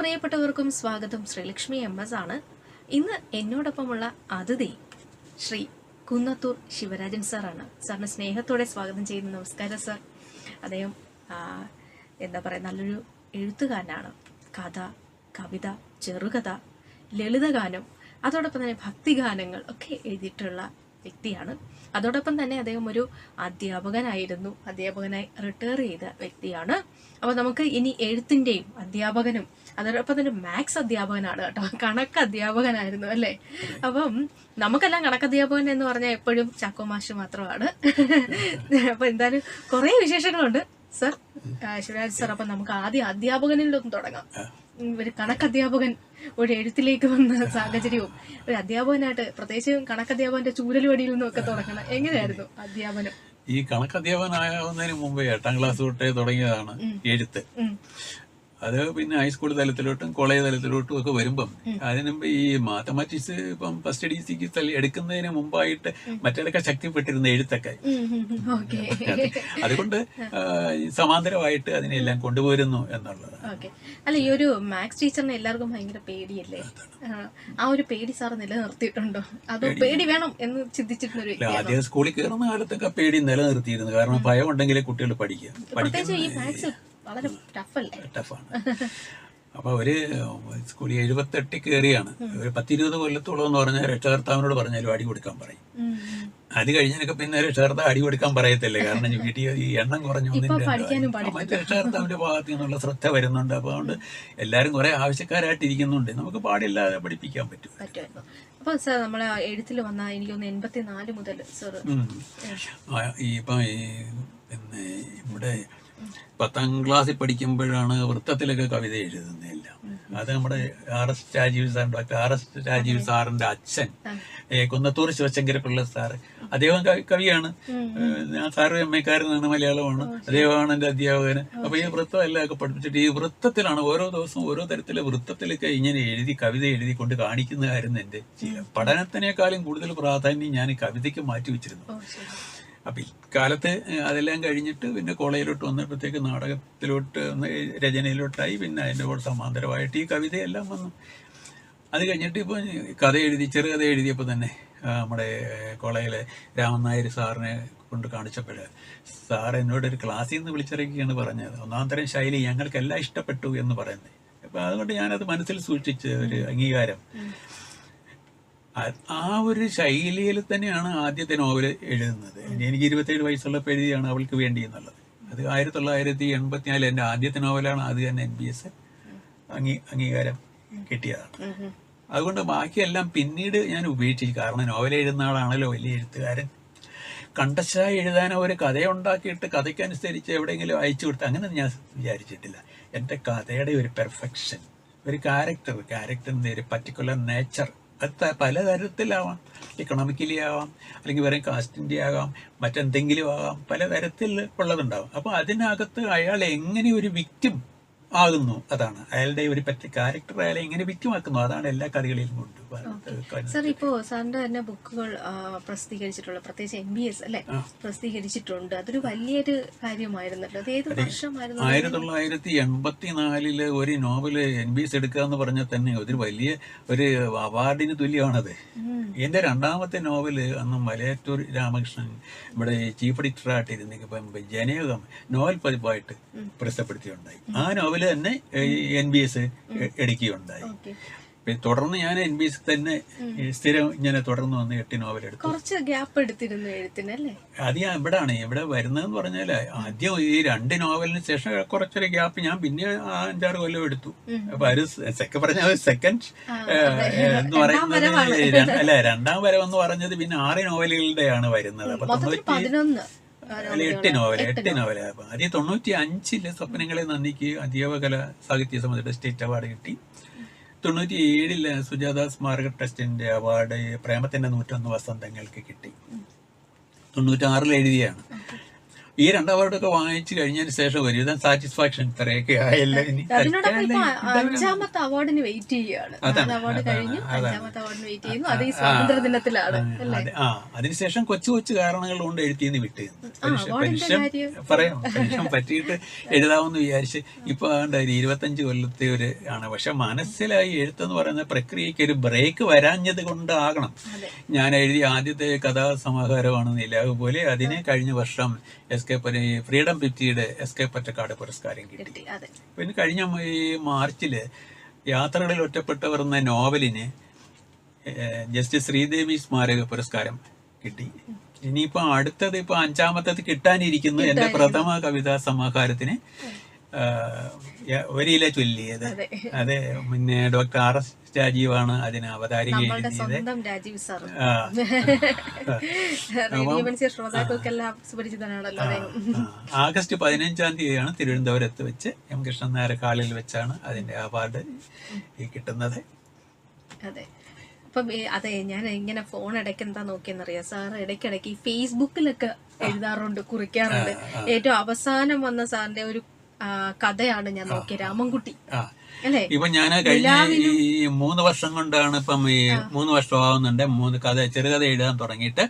പ്രിയപ്പെട്ടവർക്കും സ്വാഗതം. Sreelakshmi M S ആണ് ഇന്ന് എന്നോടൊപ്പമുള്ള അതിഥി ശ്രീ കുന്നത്തൂർ ശിവരാജൻ സാറാണ്. സാറിന് സ്നേഹത്തോടെ സ്വാഗതം ചെയ്യുന്നു. നമസ്കാരം സാർ. അദ്ദേഹം എന്താ പറയുക നല്ലൊരു എഴുത്തുകാരനാണ്. കഥ കവിത ചെറുകഥ ലളിതഗാനം അതോടൊപ്പം തന്നെ ഭക്തിഗാനങ്ങൾ ഒക്കെ എഴുതിയിട്ടുള്ള വ്യക്തിയാണ്. അതോടൊപ്പം തന്നെ അദ്ദേഹം ഒരു അധ്യാപകനായിരുന്നു. അധ്യാപകനായി റിട്ടയർ ചെയ്ത വ്യക്തിയാണ്. അപ്പോൾ നമുക്ക് ഇനി എഴുത്തിന്റെയും അധ്യാപകനും അതോടൊപ്പം തന്നെ മാത്സ് അധ്യാപകനാണ് കേട്ടോ. കണക്ക് അധ്യാപകനായിരുന്നു അല്ലേ? അപ്പം നമുക്കെല്ലാം കണക്ക് അധ്യാപകൻ എന്ന് പറഞ്ഞാൽ എപ്പോഴും ചാക്കോ മാഷ് മാത്രമാണ്. അപ്പോൾ എന്തായാലും കുറേ വിശേഷങ്ങളുണ്ട് സർ ശിവരാജ് സർ അപ്പം നമുക്ക് ആദ്യം അധ്യാപകനിലൊന്ന് തുടങ്ങാം. ഒരു കണക്കധ്യാപകൻ ഒരു എഴുത്തിലേക്ക് വന്ന സാഹചര്യവും ഒരു അധ്യാപകനായിട്ട് പ്രത്യേകിച്ചും കണക്കധ്യാപകന്റെ ചൂരലുവടിയിൽ നിന്നും ഒക്കെ തുടങ്ങണം. എങ്ങനെയായിരുന്നു അധ്യാപനം? ഈ കണക്ക് അധ്യാപകനാകുന്നതിന് മുമ്പേ എട്ടാം ക്ലാസ് തൊട്ടേ തുടങ്ങിയതാണ് എഴുത്ത്. അത് പിന്നെ ഹൈസ്കൂൾ തലത്തിലോട്ടും കോളേജ് തലത്തിലോട്ടും ഒക്കെ വരുമ്പം അതിന് മുമ്പ് ഈ മാത്തമാറ്റിക്സ് ഇപ്പം ഫസ്റ്റ് ഡി സിക്ക് എടുക്കുന്നതിന് മുമ്പായിട്ട് മറ്റേതൊക്കെ ശക്തിപ്പെട്ടിരുന്ന എഴുത്തൊക്കെ. അതുകൊണ്ട് സമാന്തരമായിട്ട് അതിനെല്ലാം കൊണ്ടുപോരുന്നു എന്നുള്ളത്. ഓക്കെ. അല്ല ഈ ഒരു മാത്സ് ടീച്ചറിനെ എല്ലാവർക്കും ഭയങ്കര പേടിയല്ലേ? ആ, ഒരു പേടി സാർ നിലനിർത്തിയിട്ടുണ്ടോ? അതോ പേടി. വേണം എന്ന് ചിന്തിച്ചിട്ടുള്ള ആദ്യം സ്കൂളിൽ കയറുന്ന കാലത്തൊക്കെ പേടി നിലനിർത്തിയിരുന്നു. കാരണം ഭയം ഉണ്ടെങ്കിലേ കുട്ടികൾ പഠിക്കുക. പഠിക്കാൻ ഈ മാത്സ് വളരെ ടഫല്ലേ? ടഫാണ്. അപ്പൊ ഒരു സ്കൂളിൽ എഴുപത്തെട്ട് കയറിയാണ് ഒരു പത്തിരുപത് കൊല്ലത്തോളം എന്ന് പറഞ്ഞാൽ രക്ഷകർത്താവിനോട് പറഞ്ഞാലും അടി കൊടുക്കാൻ പറയും. അത് കഴിഞ്ഞതിനൊക്കെ പിന്നെ രക്ഷകർത്താവ് അടി കൊടുക്കാൻ പറയത്തില്ലേ. കാരണം വീട്ടിൽ ഈ എണ്ണം കുറഞ്ഞു. മറ്റേ രക്ഷകർത്താവിന്റെ ഭാഗത്തു നിന്നുള്ള ശ്രദ്ധ വരുന്നുണ്ട്. അപ്പൊ അതുകൊണ്ട് എല്ലാരും കുറെ ആവശ്യക്കാരായിട്ടിരിക്കുന്നുണ്ട് നമുക്ക് പാടില്ലാതെ പഠിപ്പിക്കാൻ പറ്റും അപ്പോൾ അപ്പൊ സാർ നമ്മളെ എഴുത്തിൽ വന്ന എനിക്കൊന്ന് എൺപത്തി നാല് മുതൽ സാർ ഈ ഇപ്പം ഈ പിന്നെ ഇവിടെ പത്താം ക്ലാസ്സിൽ പഠിക്കുമ്പോഴാണ് വൃത്തത്തിലൊക്കെ കവിത എഴുതുന്നതെല്ലാം. അത് നമ്മുടെ R S Rajeev sir doctor R S Rajeev സാറിന്റെ അച്ഛൻ കുന്നത്തൂർ ശിവശങ്കര പിള്ള സാറ്. അദ്ദേഹം കവിയാണ്. ഞാൻ സാറ് എം എക്കാരനാണ് മലയാളമാണ്. അദ്ദേഹമാണ് എന്റെ അധ്യാപകന്. അപ്പൊ ഈ വൃത്തം എല്ലാം ഒക്കെ പഠിപ്പിച്ചിട്ട് ഈ വൃത്തത്തിലാണ് ഓരോ ദിവസവും ഓരോ തരത്തിലെ വൃത്തത്തിലൊക്കെ ഇങ്ങനെ എഴുതി കവിത എഴുതി കൊണ്ട് കാണിക്കുന്നതായിരുന്നു എന്റെ ശീലം പഠനത്തിനേക്കാളും കൂടുതൽ പ്രാധാന്യം ഞാൻ കവിതയ്ക്ക് മാറ്റി വെച്ചിരുന്നു. അപ്പൊ ഇക്കാലത്ത് അതെല്ലാം കഴിഞ്ഞിട്ട് പിന്നെ കോളേജിലോട്ട് വന്നപ്പോഴത്തേക്ക് നാടകത്തിലോട്ട് വന്ന് രചനയിലോട്ടായി പിന്നെ അതിന്റെ കൂടെ സമാന്തരമായിട്ട് ഈ കവിതയെല്ലാം വന്നു. അത് കഴിഞ്ഞിട്ട് ഇപ്പോൾ കഥ എഴുതി ചെറുകഥ എഴുതിയപ്പോൾ തന്നെ നമ്മുടെ കോളേജിലെ രാമൻ നായർ സാറിനെ കൊണ്ട് കാണിച്ചപ്പോൾ സാർ എന്നോട് ഒരു ക്ലാസ്സിൽ നിന്ന് വിളിച്ചിറക്കിയാണ് പറഞ്ഞത്. ഒന്നാം തരം ശൈലി ഞങ്ങൾക്കെല്ലാം ഇഷ്ടപ്പെട്ടു എന്ന് പറയുന്നത്. അപ്പം അതുകൊണ്ട് ഞാനത് മനസ്സിൽ സൂക്ഷിച്ച് ഒരു അംഗീകാരം. ആ- ഒരു ശൈലിയിൽ തന്നെയാണ് ആദ്യത്തെ നോവൽ എഴുതുന്നത്. എനിക്ക് ഇരുപത്തേഴ് വയസ്സുള്ളപ്പോൾ എഴുതിയാണ് അവൾക്ക് വേണ്ടി എന്നുള്ളത്. അത് ആയിരത്തി തൊള്ളായിരത്തി എൺപത്തിനാല് എന്റെ ആദ്യത്തെ നോവലാണ്. അത് തന്നെ എൻ ബി എസ് അംഗീ അംഗീകാരം കിട്ടിയതാണ്. അതുകൊണ്ട് ബാക്കിയെല്ലാം പിന്നീട് ഞാൻ ഉപേക്ഷിച്ചു കാരണം നോവൽ എഴുതുന്ന ആളാണല്ലോ വലിയ എഴുത്തുകാരൻ. കണ്ടശായി എഴുതാൻ ഒരു കഥയുണ്ടാക്കിയിട്ട് കഥയ്ക്കനുസരിച്ച് എവിടെയെങ്കിലും അയച്ചു കൊടുത്ത് അങ്ങനെ ഞാൻ വിചാരിച്ചിട്ടില്ല. എന്റെ കഥയുടെ ഒരു പെർഫെക്ഷൻ ഒരു ക്യാരക്ടർ ക്യാരക്ടറിന്റെ ഒരു പർട്ടിക്കുലർ നേച്ചർ അത് പലതരത്തിലാവാം. ഇക്കണോമിക്കലി ആവാം അല്ലെങ്കിൽ വേറെ കാസ്റ്റിന്റെ ആകാം മറ്റെന്തെങ്കിലും ആകാം പലതരത്തിൽ ഉള്ളതുണ്ടാവും. അപ്പോൾ അതിനകത്ത് അയാൾ എങ്ങനെ ഒരു വിക്റ്റിം ആകുന്നു? അതാണ്. അയാളുടെ ഒരു പറ്റ ക്യാരക്ടർ അയാളെ എങ്ങനെ വിക്റ്റിമാക്കുന്നു അതാണ് എല്ലാ കഥകളിലും കൊണ്ട് സാർ ഇപ്പോ സാറിന്റെ തന്നെ ബുക്കുകൾ പ്രസിദ്ധീകരിച്ചിട്ടുള്ള പ്രത്യേകിച്ച് എം ബി എസ് അല്ലെ? പ്രസിദ്ധീകരിച്ചിട്ടുണ്ട്. അതൊരു വലിയൊരു കാര്യമായിരുന്നല്ലോ. അത് ഏത് വർഷമായിരുന്നു ആയിരത്തി തൊള്ളായിരത്തി എൺപത്തിനാലിൽ ഒരു നോവൽ എൻ ബി എസ് എടുക്കുക എന്ന് പറഞ്ഞാൽ തന്നെ ഒരു വലിയ ഒരു അവാർഡിന് തുല്യമാണത്. എന്റെ രണ്ടാമത്തെ നോവൽ അന്ന് മലയാറ്റൂർ രാമകൃഷ്ണൻ ഇവിടെ ചീഫ് എഡിറ്ററായിട്ട് ഇരുന്നിപ്പം ജനയുഗം നോവൽ പതിപ്പായിട്ട് പ്രസിദ്ധപ്പെടുത്തിയുണ്ടായി ആ നോവൽ തന്നെ എൻ ബി എസ് എടുക്കുകയുണ്ടായി. തുടർന്ന് ഞാൻ എൻ ബി സി തന്നെ സ്ഥിരം ഇങ്ങനെ തുടർന്ന് വന്ന് എട്ട് നോവൽ എടുത്തു. കുറച്ച് ഗ്യാപ്പ് എടുത്തിരുന്നു എഴുത്തിനല്ലേ? അത് ഞാൻ ഇവിടാണ്. ഇവിടെ വരുന്നതെന്ന് പറഞ്ഞാൽ ആദ്യം ഈ രണ്ട് നോവലിന് ശേഷം കുറച്ചൊരു ഗ്യാപ്പ് ഞാൻ പിന്നെ അഞ്ചാറ് കൊല്ലം എടുത്തു. അപ്പൊ ഒരു സെക്കൻഡ് പറഞ്ഞ സെക്കൻഡ് എന്ന് പറയുന്നത് അല്ല രണ്ടാം എന്ന് പറഞ്ഞത് പിന്നെ ആറ് നോവലുകളുടെയാണ് വരുന്നത്. അപ്പൊ തൊണ്ണൂറ്റി എട്ട് നോവൽ എട്ട് നോവൽ. ആദ്യം തൊണ്ണൂറ്റി അഞ്ചിൽ സ്വപ്നങ്ങളെ നന്ദിക്ക് അധ്യാപകല സാഹിത്യ സമിതിയുടെ സ്റ്റേറ്റ് അവാർഡ് കിട്ടി. തൊണ്ണൂറ്റി ഏഴിൽ സുജാത സ്മാരക ട്രസ്റ്റിന്റെ അവാർഡ് പ്രേമത്തിന്റെ നൂറ്റൊന്ന് വസന്തങ്ങൾക്ക് കിട്ടി. തൊണ്ണൂറ്റാറിൽ എഴുതിയാണ്. ഈ രണ്ട് അവാർഡൊക്കെ വാങ്ങിച്ചു കഴിഞ്ഞതിന് ശേഷം ഒരുവിധം സാറ്റിസ്ഫാക്ഷൻ ഇത്രയൊക്കെ ആയല്ലോ ഇനി. അതിനോടൊപ്പം ഇപ്പൊ അഞ്ചാമത്തെ അവാർഡിന് വെയിറ്റ് ചെയ്യുകയാണ്. അവാർഡ് കഴിഞ്ഞു അഞ്ചാമത്തെ അവാർഡിന് വെയിറ്റ് ചെയ്യുന്നു. അത് ഈ സ്വാതന്ത്ര്യ ദിനത്തിലാണ് അല്ലേ? അത് ആ അതിനുശേഷം കൊച്ചു കൊച്ചു കാരണങ്ങൾ കൊണ്ട് എഴുത്തിന്ന് വിട്ട് പെൻഷൻ. പറയാം പെൻഷൻ പറ്റിയിട്ട് എഴുതാമെന്ന് വിചാരിച്ച് ഇപ്പൊ ഒരു ഇരുപത്തഞ്ച് കൊല്ലത്തെ ഒരു ആണ്. പക്ഷെ മനസ്സിലായി എഴുത്തെന്ന് പറയുന്ന പ്രക്രിയക്ക് ഒരു ബ്രേക്ക് വരാഞ്ഞത് കൊണ്ടാകണം. ഞാൻ എഴുതിയ ആദ്യത്തെ കഥാസമാഹാരമാണ് നിലാവ് പോലെ. അതിനെ കഴിഞ്ഞ വർഷം എസ് കെ പ- ഈ ഫ്രീഡം ഫിഫ്റ്റിയുടെ എസ് കെ പറ്റക്കാട് പുരസ്കാരം കിട്ടി പിന്നെ കഴിഞ്ഞ ഈ മാർച്ചിൽ യാത്രകളിൽ ഒറ്റപ്പെട്ടവർ എന്ന നോവലിന് ജസ്റ്റിസ് ശ്രീദേവി സ്മാരക പുരസ്കാരം കിട്ടി. ഇനിയിപ്പോ അടുത്തത് ഇപ്പൊ അഞ്ചാമത്തത് കിട്ടാനിരിക്കുന്നു എന്റെ പ്രഥമ കവിതാ സമാഹാരത്തിന് ഒരില ചൊല്ലിയത്. അതെ. അതെ പിന്നെ ഡോക്ടർ ആർ എസ് രാജീവാണ് അതിന് അവതാരിക ആഗസ്റ്റ് പതിനഞ്ചാം തീയതിയാണ് തിരുവനന്തപുരത്ത് വെച്ച് എം കൃഷ്ണൻ നായർ ഹാളിൽ വെച്ചാണ് അതിന്റെ അവാർഡ് കിട്ടുന്നത്. അതെ. അപ്പം അതെ ഞാൻ ഇങ്ങനെ ഫോൺ ഇടയ്ക്ക് എന്താ നോക്കിയെന്നറിയാം. സാർ ഇടയ്ക്കിടയ്ക്ക് ഫേസ്ബുക്കിലൊക്കെ എഴുതാറുണ്ട് കുറിക്കാറുണ്ട്. ഏറ്റവും അവസാനം വന്ന സാറിന്റെ ഒരു കഥയാണ് ഞാൻ നോക്കിയത് രാമൻകുട്ടി. ഇപ്പൊ ഞാൻ കഴിഞ്ഞ ഈ മൂന്ന് വർഷം കൊണ്ടാണ് ഇപ്പം ഈ മൂന്ന് വർഷം ആവുന്നുണ്ട് മൂന്ന് കഥ ചെറുകഥ എഴുതാൻ തുടങ്ങിയിട്ട്.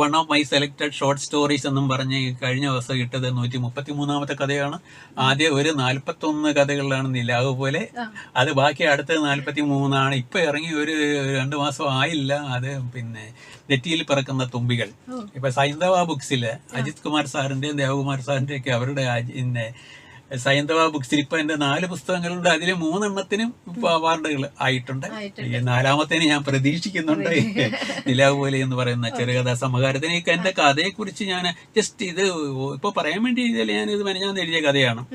One of my selected short stories എന്നും പറഞ്ഞ് കഴിഞ്ഞ ദിവസം ഇട്ടത് നൂറ്റി മുപ്പത്തി മൂന്നാമത്തെ കഥയാണ് ആദ്യം ഒരു നാൽപ്പത്തി ഒന്ന് കഥകളിലാണ് നിലാവ് പോലെ. അത് ബാക്കി അടുത്ത നാൽപ്പത്തി മൂന്നാണ് ഇപ്പൊ ഇറങ്ങി ഒരു രണ്ടു മാസം ആയില്ല. അത് പിന്നെ നെറ്റിയിൽ പറക്കുന്ന തുമ്പികൾ. ഇപ്പൊ സൈന്ധവ ബുക്സിൽ അജിത് കുമാർ സാറിന്റെയും ദേവകുമാർ സാറിന്റെയും ഒക്കെ അവരുടെ പിന്നെ സൈന്ധവ ബുക്ക് ഇപ്പൊ എന്റെ നാല് പുസ്തകങ്ങളുണ്ട് അതിൽ മൂന്നെണ്ണത്തിനും അവാർഡുകൾ ആയിട്ടുണ്ട്. ഈ നാലാമത്തേന് ഞാൻ പ്രതീക്ഷിക്കുന്നുണ്ട്. നിലാവ് പോലെ എന്ന് പറയുന്ന ചെറുകഥാ എന്റെ കഥയെ കുറിച്ച് ഞാൻ ജസ്റ്റ് ഇത് ഇപ്പൊ പറയാൻ വേണ്ടി എഴുതിയാൽ ഞാൻ ഇത് മെനഞ്ഞാന്ന് എഴുതിയ കഥയാണ്.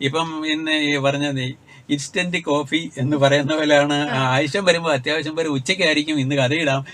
ഇപ്പം എന്നെ പറഞ്ഞത് ഇൻസ്റ്റന്റ് കോഫി എന്ന് പറയുന്ന പോലെയാണ്. ആവശ്യം വരുമ്പോൾ അത്യാവശ്യം വരെ ഉച്ചയ്ക്കായിരിക്കും ഇന്ന് കഥയിടാം.